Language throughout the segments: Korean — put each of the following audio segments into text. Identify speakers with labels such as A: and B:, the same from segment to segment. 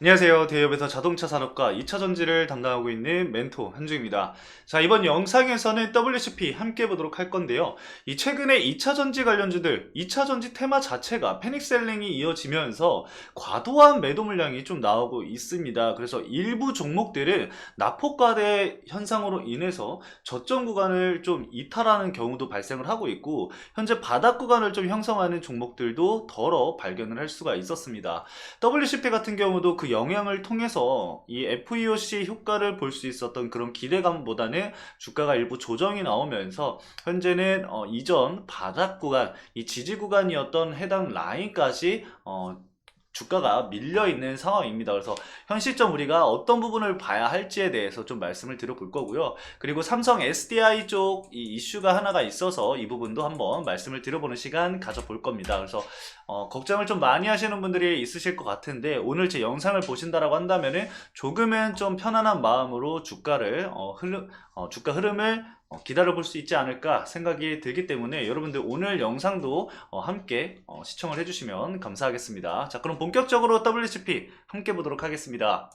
A: 안녕하세요. 대기업에서 자동차 산업과 2차 전지를 담당하고 있는 멘토 한주입니다. 자, 이번 영상에서는 WCP 함께 보도록 할 건데요. 이 최근에 2차 전지 관련주들, 2차 전지 테마 자체가 패닉셀링이 이어지면서 과도한 매도 물량이 좀 나오고 있습니다. 그래서 일부 종목들은 낙폭과대 현상으로 인해서 저점 구간을 좀 이탈하는 경우도 발생을 하고 있고 현재 바닥 구간을 좀 형성하는 종목들도 덜어 발견을 할 수가 있었습니다. WCP 같은 경우도 그 영향을 통해서 이 FEOC 효과를 볼 수 있었던 그런 기대감보다는 주가가 일부 조정이 나오면서 현재는 어, 이전 바닥 구간, 이 지지 구간이었던 해당 라인까지 어, 주가가 밀려 있는 상황입니다. 그래서 현 시점 우리가 어떤 부분을 봐야 할지에 대해서 좀 말씀을 드려볼 거고요. 그리고 삼성 SDI 쪽 이 이슈가 하나가 있어서 이 부분도 한번 말씀을 드려보는 시간 가져볼 겁니다. 그래서 어, 걱정을 좀 많이 하시는 분들이 있으실 것 같은데 오늘 제 영상을 보신다라고 한다면은 조금은 좀 편안한 마음으로 주가를 어, 흐름, 어, 주가 흐름을 어, 기다려볼 수 있지 않을까 생각이 들기 때문에 여러분들 오늘 영상도 어, 함께 어, 시청을 해주시면 감사하겠습니다. 자 그럼 본격적으로 WCP 함께 보도록 하겠습니다.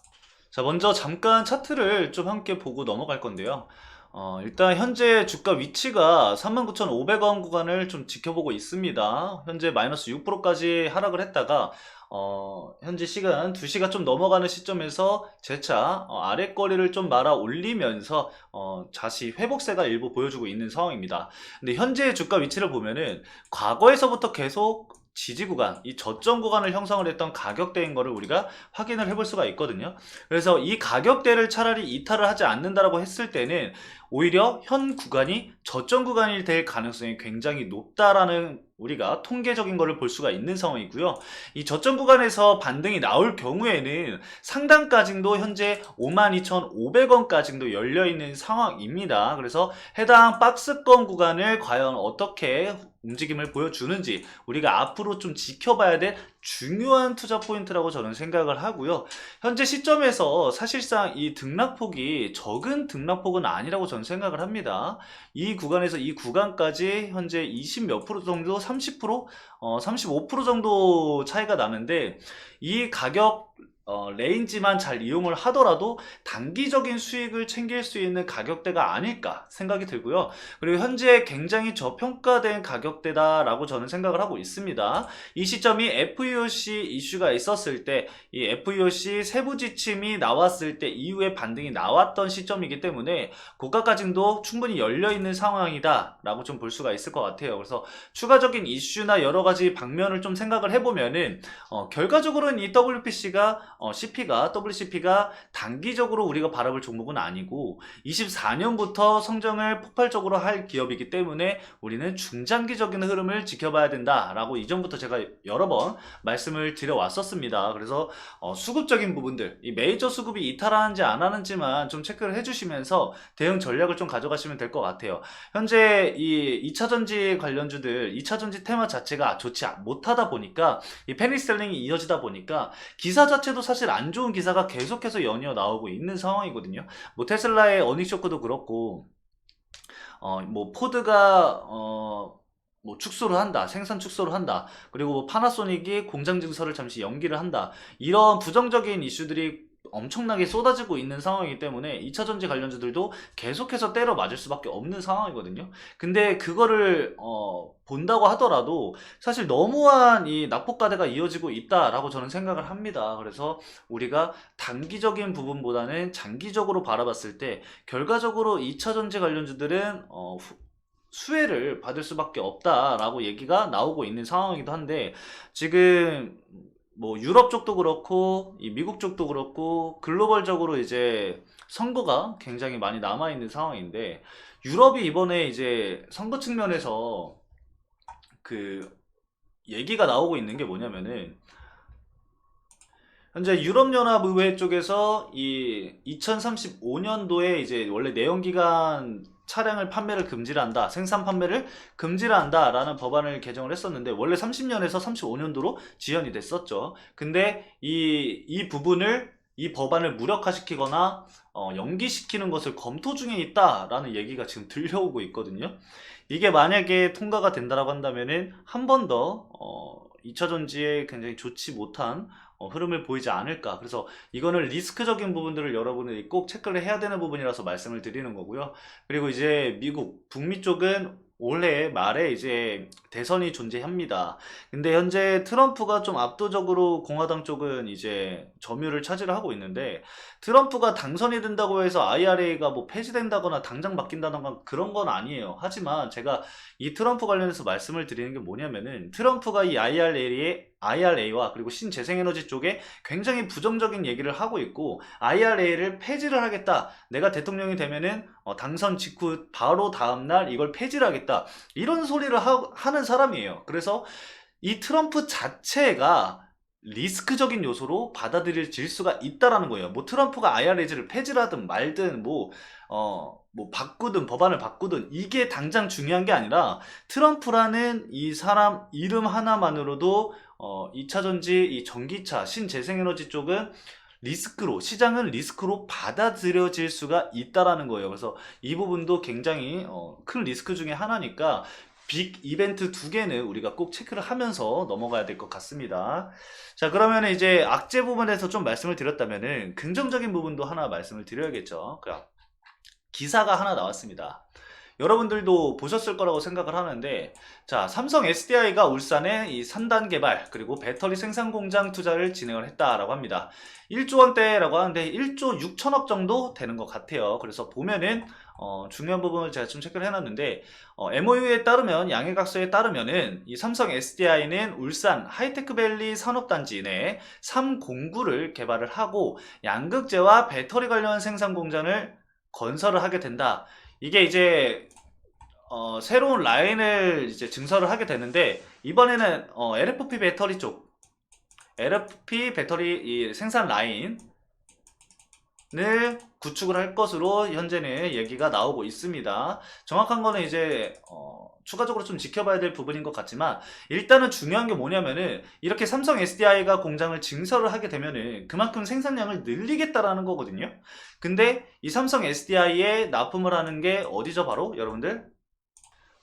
A: 자 먼저 잠깐 차트를 좀 함께 보고 넘어갈 건데요. 어, 일단 현재 주가 위치가 39,500원 구간을 좀 지켜보고 있습니다. 현재 마이너스 6%까지 하락을 했다가 어, 현재 시간 2시가 좀 넘어가는 시점에서 재차 어, 아래 거리를 좀 말아 올리면서 어, 다시 회복세가 일부 보여주고 있는 상황입니다. 근데 현재 주가 위치를 보면은 과거에서부터 계속 지지 구간, 이 저점 구간을 형성을 했던 가격대인 거를 우리가 확인을 해볼 수가 있거든요. 그래서 이 가격대를 차라리 이탈을 하지 않는다라고 했을 때는 오히려 현 구간이 저점 구간이 될 가능성이 굉장히 높다라는 우리가 통계적인 거를 볼 수가 있는 상황이고요. 이 저점 구간에서 반등이 나올 경우에는 상단까지도 현재 52,500원까지도 열려 있는 상황입니다. 그래서 해당 박스권 구간을 과연 어떻게 움직임을 보여주는지 우리가 앞으로 좀 지켜봐야 될 중요한 투자 포인트라고 저는 생각을 하고요. 현재 시점에서 사실상 이 등락폭이 적은 등락폭은 아니라고 저는 생각을 합니다. 이 구간에서 이 구간까지 현재 20 몇 프로 정도, 30%, 어, 35% 정도 차이가 나는데 이 가격 어, 레인지만 잘 이용을 하더라도 단기적인 수익을 챙길 수 있는 가격대가 아닐까 생각이 들고요. 그리고 현재 굉장히 저평가된 가격대다라고 저는 생각을 하고 있습니다. 이 시점이 FEOC 이슈가 있었을 때, 이 FEOC 세부 지침이 나왔을 때 이후에 반등이 나왔던 시점이기 때문에 고가까지도 충분히 열려 있는 상황이다라고 좀 볼 수가 있을 것 같아요. 그래서 추가적인 이슈나 여러 가지 방면을 좀 생각을 해보면은 어, 결과적으로는 이 WPC가 어, CP가 WCP가 단기적으로 우리가 바라볼 종목은 아니고 24년부터 성장을 폭발적으로 할 기업이기 때문에 우리는 중장기적인 흐름을 지켜봐야 된다라고 이전부터 제가 여러 번 말씀을 드려왔었습니다. 그래서 어, 수급적인 부분들, 이 메이저 수급이 이탈하는지 안 하는지만 좀 체크를 해주시면서 대응 전략을 좀 가져가시면 될 것 같아요. 현재 이 2차 전지 관련주들, 2차 전지 테마 자체가 좋지 못하다 보니까 이 패닉셀링이 이어지다 보니까 기사 자체도 사실 안 좋은 기사가 계속해서 연이어 나오고 있는 상황이거든요. 뭐 테슬라의 어닝 쇼크도 그렇고 어 뭐 포드가 어뭐 축소를 한다, 생산 축소를 한다, 그리고 뭐 파나소닉이 공장 증설을 잠시 연기를 한다. 이런 부정적인 이슈들이 엄청나게 쏟아지고 있는 상황이기 때문에 2차 전지 관련주들도 계속해서 때려 맞을 수밖에 없는 상황이거든요. 근데 그거를 어, 본다고 하더라도 사실 너무한 이 낙폭과대가 이어지고 있다라고 저는 생각을 합니다. 그래서 우리가 단기적인 부분보다는 장기적으로 바라봤을 때 결과적으로 2차 전지 관련주들은 어, 후- 수혜를 받을 수밖에 없다라고 얘기가 나오고 있는 상황이기도 한데 지금 뭐 유럽 쪽도 그렇고 이 미국 쪽도 그렇고 글로벌적으로 이제 선거가 굉장히 많이 남아 있는 상황인데 유럽이 이번에 이제 선거 측면에서 그 얘기가 나오고 있는 게 뭐냐면은 현재 유럽연합의회 쪽에서 이 2035년도에 이제 원래 내연기관 차량을 판매를 금지를 한다, 생산 판매를 금지를 한다 라는 법안을 개정을 했었는데 원래 30년에서 35년도로 지연이 됐었죠. 근데 이, 이 부분을 이 법안을 무력화시키거나 어, 연기시키는 것을 검토 중에 있다라는 얘기가 지금 들려오고 있거든요. 이게 만약에 통과가 된다라고 한다면은 한 번더 어, 2차 전지에 굉장히 좋지 못한 어, 흐름을 보이지 않을까. 그래서 이거는 리스크적인 부분들을 여러분이 꼭 체크를 해야 되는 부분이라서 말씀을 드리는 거고요. 그리고 이제 미국, 북미 쪽은 올해 말에 이제 대선이 존재합니다. 근데 현재 트럼프가 좀 압도적으로 공화당 쪽은 이제 점유를 차지를 하고 있는데 트럼프가 당선이 된다고 해서 IRA가 뭐 폐지된다거나 당장 바뀐다거나 그런 건 아니에요. 하지만 제가 이 트럼프 관련해서 말씀을 드리는 게 뭐냐면은 트럼프가 이 IRA에 IRA와 그리고 신재생에너지 쪽에 굉장히 부정적인 얘기를 하고 있고 IRA를 폐지를 하겠다. 내가 대통령이 되면은 어, 당선 직후 바로 다음날 이걸 폐지를 하겠다. 이런 소리를 하, 는 사람이에요. 그래서 이 트럼프 자체가 리스크적인 요소로 받아들여질 수가 있다라는 거예요. 뭐 트럼프가 IRA를 폐지를 하든 말든 뭐, 어, 뭐 바꾸든 법안을 바꾸든 이게 당장 중요한 게 아니라 트럼프라는 이 사람 이름 하나만으로도 어, 2차 전지, 이 전기차, 신재생에너지 쪽은 리스크로 시장은 리스크로 받아들여질 수가 있다라는 거예요. 그래서 이 부분도 굉장히 어, 큰 리스크 중에 하나니까 빅 이벤트 두 개는 우리가 꼭 체크를 하면서 넘어가야 될 것 같습니다. 자, 그러면 이제 악재 부분에서 좀 말씀을 드렸다면은 긍정적인 부분도 하나 말씀을 드려야겠죠. 그냥 기사가 하나 나왔습니다. 여러분들도 보셨을 거라고 생각을 하는데 자 삼성 SDI가 울산에 이 산단 개발 그리고 배터리 생산 공장 투자를 진행을 했다라고 합니다 1조 원대라고 하는데 1조 6천억 정도 되는 것 같아요 그래서 보면은 어, 중요한 부분을 제가 좀 체크를 해놨는데 어, MOU에 따르면 양해각서에 따르면은 이 삼성 SDI는 울산 하이테크밸리 산업단지 내 3공구를 개발을 하고 양극재와 배터리 관련 생산 공장을 건설을 하게 된다. 이게 이제 어, 새로운 라인을 이제 증설을 하게 되는데 이번에는 어, LFP 배터리 쪽 LFP 배터리 이 생산 라인을 구축을 할 것으로 현재는 얘기가 나오고 있습니다. 정확한 거는 이제 어, 추가적으로 좀 지켜봐야 될 부분인 것 같지만 일단은 중요한 게 뭐냐면은 이렇게 삼성 SDI가 공장을 증설을 하게 되면은 그만큼 생산량을 늘리겠다라는 거거든요. 근데 이 삼성 SDI에 납품을 하는 게 어디죠 바로 여러분들?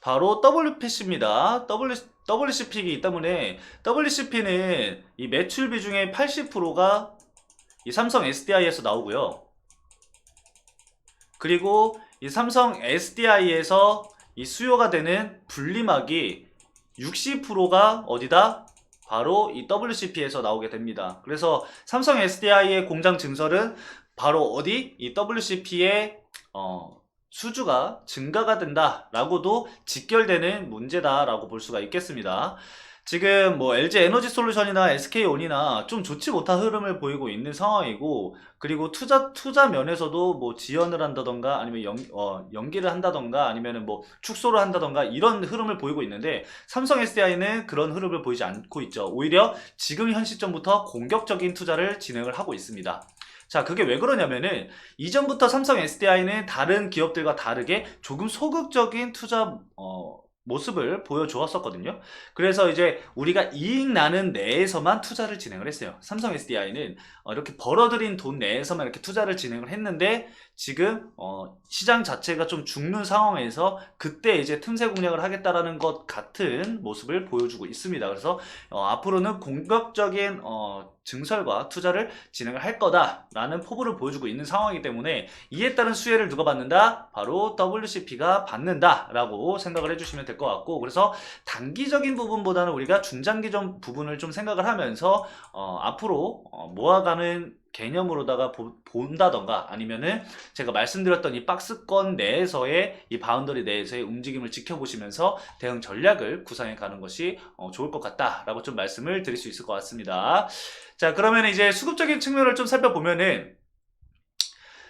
A: 바로 WPC입니다. w, WCP이기 때문에 WCP는 이 매출 비중의 80%가 이 삼성 SDI에서 나오고요. 그리고 이 삼성 SDI에서 이 수요가 되는 분리막이 60%가 어디다? 바로 이 WCP에서 나오게 됩니다. 그래서 삼성 SDI의 공장 증설은 바로 어디? 이 WCP의 어, 수주가 증가가 된다라고도 직결되는 문제다라고 볼 수가 있겠습니다. 지금 뭐 LG 에너지 솔루션이나 SK온이나 좀 좋지 못한 흐름을 보이고 있는 상황이고 그리고 투자 투자 면에서도 뭐 지연을 한다던가 아니면 연, 어, 연기를 한다던가 아니면은 뭐 축소를 한다던가 이런 흐름을 보이고 있는데 삼성 SDI는 그런 흐름을 보이지 않고 있죠. 오히려 지금 현 시점부터 공격적인 투자를 진행을 하고 있습니다. 자, 그게 왜 그러냐면은 이전부터 삼성 SDI는 다른 기업들과 다르게 조금 소극적인 투자 어, 모습을 보여주었었거든요. 그래서 이제 우리가 이익 나는 내에서만 투자를 진행을 했어요. 삼성 SDI는 어, 이렇게 벌어들인 돈 내에서만 이렇게 투자를 진행을 했는데 지금 어, 시장 자체가 좀 죽는 상황에서 그때 이제 틈새 공략을 하겠다라는 것 같은 모습을 보여주고 있습니다. 그래서 어, 앞으로는 공격적인 어, 증설과 투자를 진행을 할 거다라는 포부를 보여주고 있는 상황이기 때문에 이에 따른 수혜를 누가 받는다? 바로 WCP가 받는다라고 생각을 해주시면 될 것 같고 그래서 단기적인 부분보다는 우리가 중장기적 부분을 좀 생각을 하면서 어, 앞으로 어, 모아가는 개념으로다가 보, 본다던가 아니면은 제가 말씀드렸던 이 박스권 내에서의 이 바운더리 내에서의 움직임을 지켜보시면서 대응 전략을 구상해 가는 것이 어, 좋을 것 같다라고 좀 말씀을 드릴 수 있을 것 같습니다. 자 그러면 이제 수급적인 측면을 좀 살펴보면은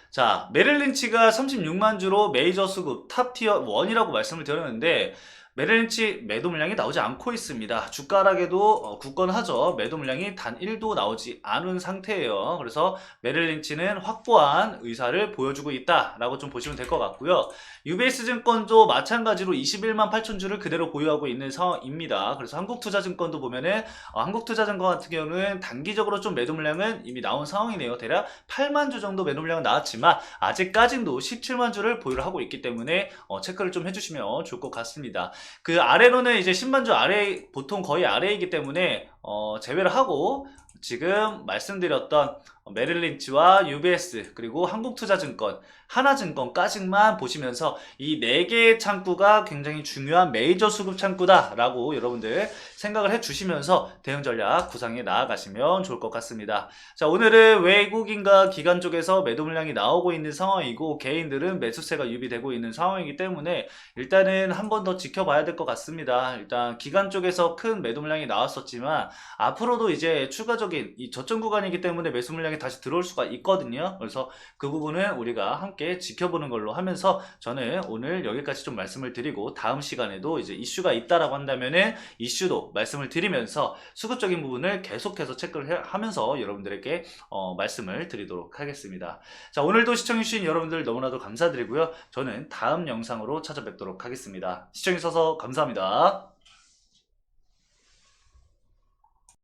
A: 자 메릴린치가 36만 주로 메이저 수급 탑티어 1이라고 말씀을 드렸는데 메릴린치 매도 물량이 나오지 않고 있습니다. 주가락에도 어, 굳건하죠. 매도 물량이 단 1도 나오지 않은 상태예요. 그래서 메릴린치는 확보한 의사를 보여주고 있다라고 좀 보시면 될 것 같고요. UBS 증권도 마찬가지로 21만 8천 주를 그대로 보유하고 있는 상황입니다. 그래서 한국투자증권도 보면은 어, 한국투자증권 같은 경우는 단기적으로 좀 매도 물량은 이미 나온 상황이네요. 대략 8만 주 정도 매도 물량은 나왔지만 아직까지도 17만 주를 보유를 하고 있기 때문에 어, 체크를 좀 해주시면 좋을 것 같습니다. 그 아래로는 이제 10만 주 아래 보통 거의 아래이기 때문에 어, 제외를 하고 지금 말씀드렸던 메릴린치와 UBS 그리고 한국투자증권, 하나증권까지만 보시면서 이 네 개의 창구가 굉장히 중요한 메이저 수급 창구다라고 여러분들 생각을 해주시면서 대응 전략 구상해 나아가시면 좋을 것 같습니다. 자 오늘은 외국인과 기관 쪽에서 매도 물량이 나오고 있는 상황이고 개인들은 매수세가 유비되고 있는 상황이기 때문에 일단은 한 번 더 지켜봐야 될 것 같습니다. 일단 기관 쪽에서 큰 매도 물량이 나왔었지만 앞으로도 이제 추가적인 이 저점 구간이기 때문에 매수 물량이 다시 들어올 수가 있거든요. 그래서 그 부분은 우리가 함께 지켜보는 걸로 하면서 저는 오늘 여기까지 좀 말씀을 드리고 다음 시간에도 이제 이슈가 있다라고 한다면은 이슈도 말씀을 드리면서 수급적인 부분을 계속해서 체크를 해- 하면서 여러분들에게 어, 말씀을 드리도록 하겠습니다. 자, 오늘도 시청해주신 여러분들 너무나도 감사드리고요. 저는 다음 영상으로 찾아뵙도록 하겠습니다. 시청해주셔서 감사합니다.